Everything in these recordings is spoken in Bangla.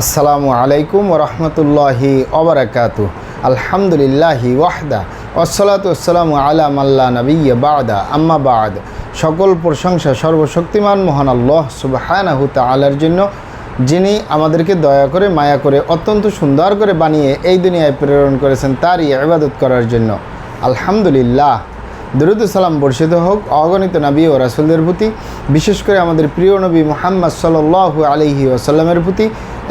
আসসালামু আলাইকুম রহমতুল্লাহি অবরাকাতু আলহামদুলিল্লাহি ওয়াহদা। আসসালামু আলা মাল্লা নবী বাদা। আম্মা বাদ। সকল প্রশংসা সর্বশক্তিমান মহান আল্লাহ সুবাহানাহু তালার জন্য, যিনি আমাদেরকে দয়া করে, মায়া করে, অত্যন্ত সুন্দর করে বানিয়ে এই দুনিয়ায় প্রেরণ করেছেন, তারই ইবাদত করার জন্য। আলহামদুলিল্লাহ। দরুদ সালাম বর্ষিত হোক, অগণিত নবী ও রাসুলদের প্রতি, বিশেষ করে আমাদের প্রিয় নবী মোহাম্মদ সাল্লাহ আলহি ওসাল্লামের প্রতি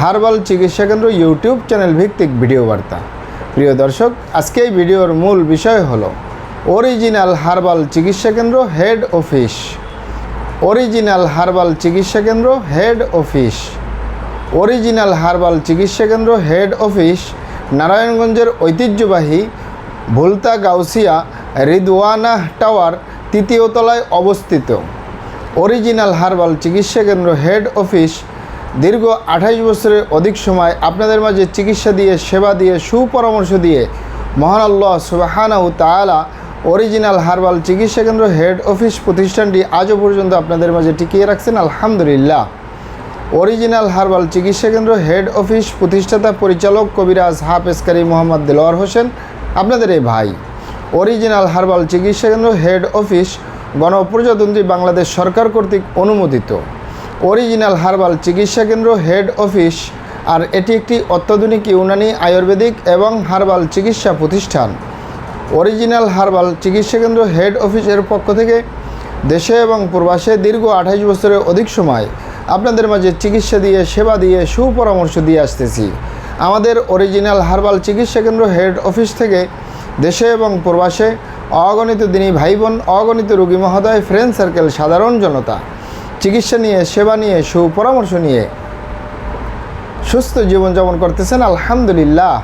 হার্বাল চিকিৎসা কেন্দ্র ইউটিউব চ্যানেল ভিত্তিক ভিডিও বার্তা। প্রিয় দর্শক, আজকে এই ভিডিওর মূল বিষয় হলো, অরিজিনাল হার্বাল চিকিৎসা কেন্দ্র হেড অফিস। অরিজিনাল হার্বাল চিকিৎসা কেন্দ্র হেড অফিস। অরিজিনাল হার্বাল চিকিৎসা কেন্দ্র হেড অফিস নারায়ণগঞ্জের ঐতিহ্যবাহী ভুলতা গাউসিয়া রিদওয়ানা টাওয়ার তৃতীয় তলায় অবস্থিত। অরিজিনাল হার্বাল চিকিৎসা কেন্দ্র হেড অফিস দীর্ঘ আঠাইশ বছরের অধিক সময় আপনাদের মাঝে চিকিৎসা দিয়ে, সেবা দিয়ে, সুপরামর্শ দিয়ে মহান আল্লাহ সুবাহানাউ তালা অরিজিনাল হার্বাল চিকিৎসা কেন্দ্র হেড অফিস প্রতিষ্ঠানটি আজও পর্যন্ত আপনাদের মাঝে টিকিয়ে রাখছেন। আলহামদুলিল্লাহ। অরিজিনাল হার্বাল চিকিৎসা কেন্দ্র হেড অফিস প্রতিষ্ঠাতা পরিচালক কবিরাজ হাফেজকারী মোহাম্মদ দেলোয়ার হোসেন, আপনাদের এই ভাই। অরিজিনাল হার্বাল চিকিৎসা কেন্দ্র হেড অফিস গণপ্রজাতন্ত্রী বাংলাদেশ সরকার কর্তৃক অনুমোদিত। অরিজিনাল হার্বাল চিকিৎসা কেন্দ্র হেড অফিস, আর এটি একটি অত্যাধুনিক ইউনানি আয়ুর্বেদিক এবং হার্বাল চিকিৎসা প্রতিষ্ঠান। অরিজিনাল হার্বাল চিকিৎসা কেন্দ্র হেড অফিসের পক্ষ থেকে দেশে এবং প্রবাসে দীর্ঘ আঠাইশ বছরের অধিক সময় আপনাদের মাঝে চিকিৎসা দিয়ে, সেবা দিয়ে, সুপরামর্শ দিয়ে আসতেছি। আমাদের অরিজিনাল হার্বাল চিকিৎসা কেন্দ্র হেড অফিস থেকে দেশে এবং প্রবাসে অগণিত দিনী ভাই বোন, অগণিত রোগী মহোদয়, ফ্রেন্ড সার্কেল, সাধারণ জনতা চিকিৎসা নিয়ে, সেবা নিয়ে, সুপরামর্শ নিয়ে সুস্থ জীবনযাপন করতেছেন, আলহামদুলিল্লাহ।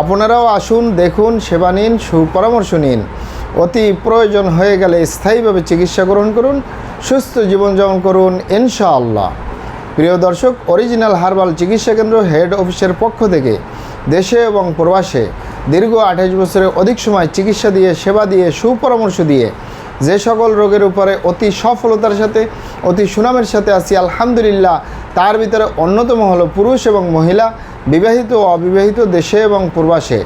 আপনারাও আসুন, দেখুন, সেবা নিন, সুপরামর্শ নিন। অতি প্রয়োজন হয়ে গেলে স্থায়ীভাবে চিকিৎসা গ্রহণ করুন, সুস্থ জীবনযাপন করুন, ইনশাআল্লাহ। প্রিয় দর্শক, অরিজিনাল হার্বাল চিকিৎসা কেন্দ্র হেড অফিসের পক্ষ থেকে দেশে এবং প্রবাসে দীর্ঘ আঠাশ বছরের অধিক সময় চিকিৎসা দিয়ে, সেবা দিয়ে, সুপরামর্শ দিয়ে যে সকল রোগের উপরে অতি সফলতার সাথে, অতি সুনামের সাথে আছি, আলহামদুলিল্লাহ, তার ভিতরে অন্যতম হলো পুরুষ এবং মহিলা, বিবাহিত ও অবিবাহিত দেশে এবং প্রবাসে।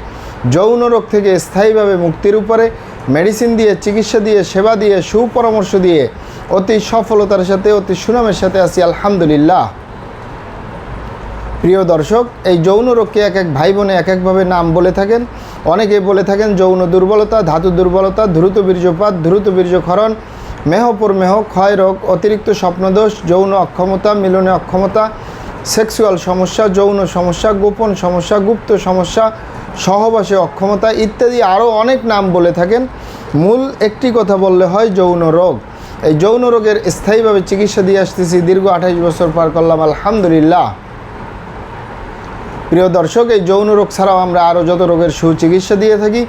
যৌন রোগ থেকে স্থায়ীভাবে মুক্তির উপরে, মেডিসিন দিয়ে, চিকিৎসা দিয়ে, সেবা দিয়ে, সুপরামর্শ দিয়ে অতি সফলতার সাথে, অতি সুনামের সাথে আছি, আলহামদুলিল্লাহ। প্রিয় দর্শক, এই যৌন রোগকে এক এক ভাই বোনে এক একভাবে নাম বলে থাকেন। অনেকে বলে থাকেন যৌন দুর্বলতা, ধাতু দুর্বলতা, দ্রুত বীর্যপাত, দ্রুত বীর্যক্ষরণ, মেহ মেহ, ক্ষয় রোগ, অতিরিক্ত স্বপ্নদোষ, যৌন অক্ষমতা, মিলনে অক্ষমতা, সেক্সুয়াল সমস্যা, যৌন সমস্যা, গোপন সমস্যা, গুপ্ত সমস্যা, সহবাসে অক্ষমতা ইত্যাদি আরও অনেক নাম বলে থাকেন। মূল একটি কথা বললে হয় যৌন রোগ। এই যৌন রোগের স্থায়ীভাবে চিকিৎসা দিয়ে আসতেছি দীর্ঘ আঠাইশ বছর পার করলাম, আলহামদুলিল্লাহ। প্রিয় দর্শক, এই যৌন রোগ ছাড়াও আমরা আরও যত রোগের সুচিকিৎসা দিয়ে থাকি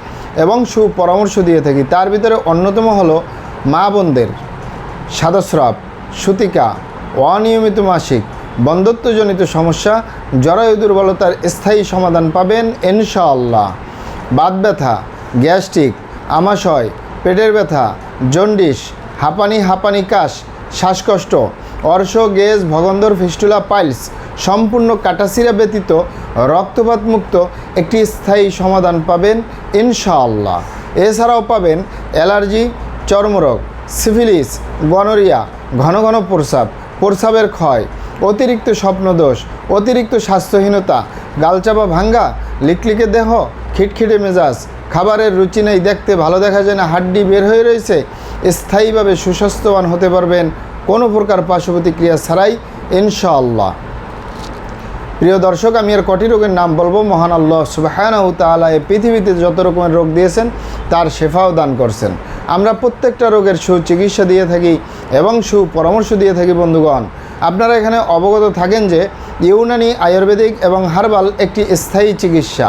এবং সুপরামর্শ দিয়ে থাকি, তার ভিতরে অন্যতম হলো মা বোনদের সাদস্রাব, সুতিকা, অনিয়মিত মাসিক, বন্ধত্বজনিত সমস্যা, জরায়ু দুর্বলতার স্থায়ী সমাধান পাবেন ইনশাআল্লাহ। বাত ব্যথা, গ্যাস্ট্রিক, আমাশয়, পেটের ব্যথা জন্ডিস হাঁপানি হাঁপানি কাশ, শ্বাসকষ্ট, অর্শ, গেজ, ভগন্দর, ফিস্টুলা, পাইলস, সম্পূর্ণ কাটাসিরা ব্যতীত রক্তপাত মুক্ত একটি স্থায়ী সমাধান পাবেন ইনশাআল্লাহ। এছাড়াও পাবেন অ্যালার্জি, চর্মরোগ, সিফিলিস, গনোরিয়া, ঘন ঘন প্রস্রাব, প্রস্রাবের ক্ষয়, অতিরিক্ত স্বপ্নদোষ, অতিরিক্ত স্বাস্থ্যহীনতা, গালচাপা ভাঙ্গা, লিকলিকে দেহ, খিটখিটে মেজাজ, খাবারের রুচি নেই দেখতে ভালো দেখা যায় না, হাড্ডি বের হয়ে রয়েছে, স্থায়ীভাবে সুস্বাস্থ্যবান হতে পারবেন কোনো প্রকার পার্শ্ব প্রতিক্রিয়া ছাড়াই ইনশাআল্লাহ। প্রিয় দর্শক, আমি আর কটি রোগের নাম বলব। মহান আল্লাহ সুবাহানাউ তালা এই পৃথিবীতে যত রকমের রোগ দিয়েছেন, তার শেফাও দান করছেন। আমরা প্রত্যেকটা রোগের সুচিকিৎসা দিয়ে থাকি এবং সুপরামর্শ দিয়ে থাকি, বন্ধুগণ। আপনারা এখানে অবগত থাকেন যে ইউনানি আয়ুর্বেদিক এবং হার্বাল একটি স্থায়ী চিকিৎসা।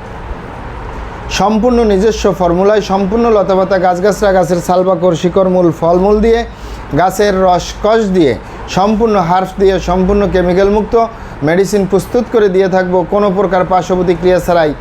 সম্পূর্ণ নিজস্ব ফর্মুলায়, সম্পূর্ণ লতাপাতা গাছগাছরা, গাছের সালবাকর শিকড়মূল ফলমূল দিয়ে, গাছের রস কষ দিয়ে, সম্পূর্ণ হার্ফ দিয়ে, সম্পূর্ণ কেমিক্যাল মুক্ত, মেডিসিন প্রস্তুত করে দিয়ে থাকব। কোনো প্রকার পার্শ্ব প্রতিক্রিয়া ছাড়াই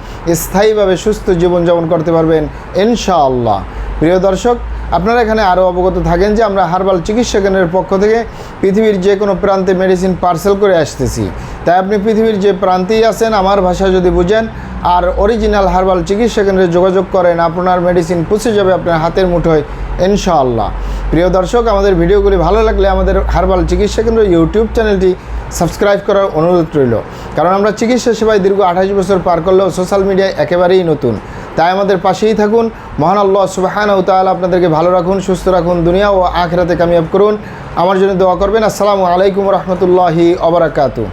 স্থায়ীভাবে সুস্থ জীবনযাপন করতে পারবেন ইনশাআল্লাহ। প্রিয় দর্শক, আপনারা এখানে আরও অবগত থাকেন যে আমরা হার্বাল চিকিৎসা কেন্দ্রের পক্ষ থেকে পৃথিবীর যে কোনো প্রান্তে মেডিসিন পার্সেল করে আসতেছি। তাই আপনি পৃথিবীর যে প্রান্তেই আছেন, আমার ভাষা যদি বুঝেন আর অরিজিনাল হার্বাল চিকিৎসা কেন্দ্রে যোগাযোগ করেন, আপনার মেডিসিন পৌঁছে যাবে আপনার হাতের মুঠোয়, ইনশাআল্লাহ। প্রিয় দর্শক, আমাদের ভিডিওগুলি ভালো লাগলে আমাদের হার্বাল চিকিৎসা কেন্দ্র ইউটিউব চ্যানেলটি সাবস্ক্রাইব করার অনুরোধ রইল। কারণ আমরা চিকিৎসা সেবায় দীর্ঘ আঠাশ বছর পার করলেও সোশ্যাল মিডিয়ায় একেবারেই নতুন। তাই আমাদের পাশেই থাকুন। মহান আল্লাহ সুবাহান তাল আপনাদেরকে ভালো রাখুন, সুস্থ রাখুন, দুনিয়া ও আখরাতে কামিয়াব করুন। আমার জন্য দোয়া করবেন। আসসালামু আলাইকুম রহমতুল্লাহি অবরাকাতু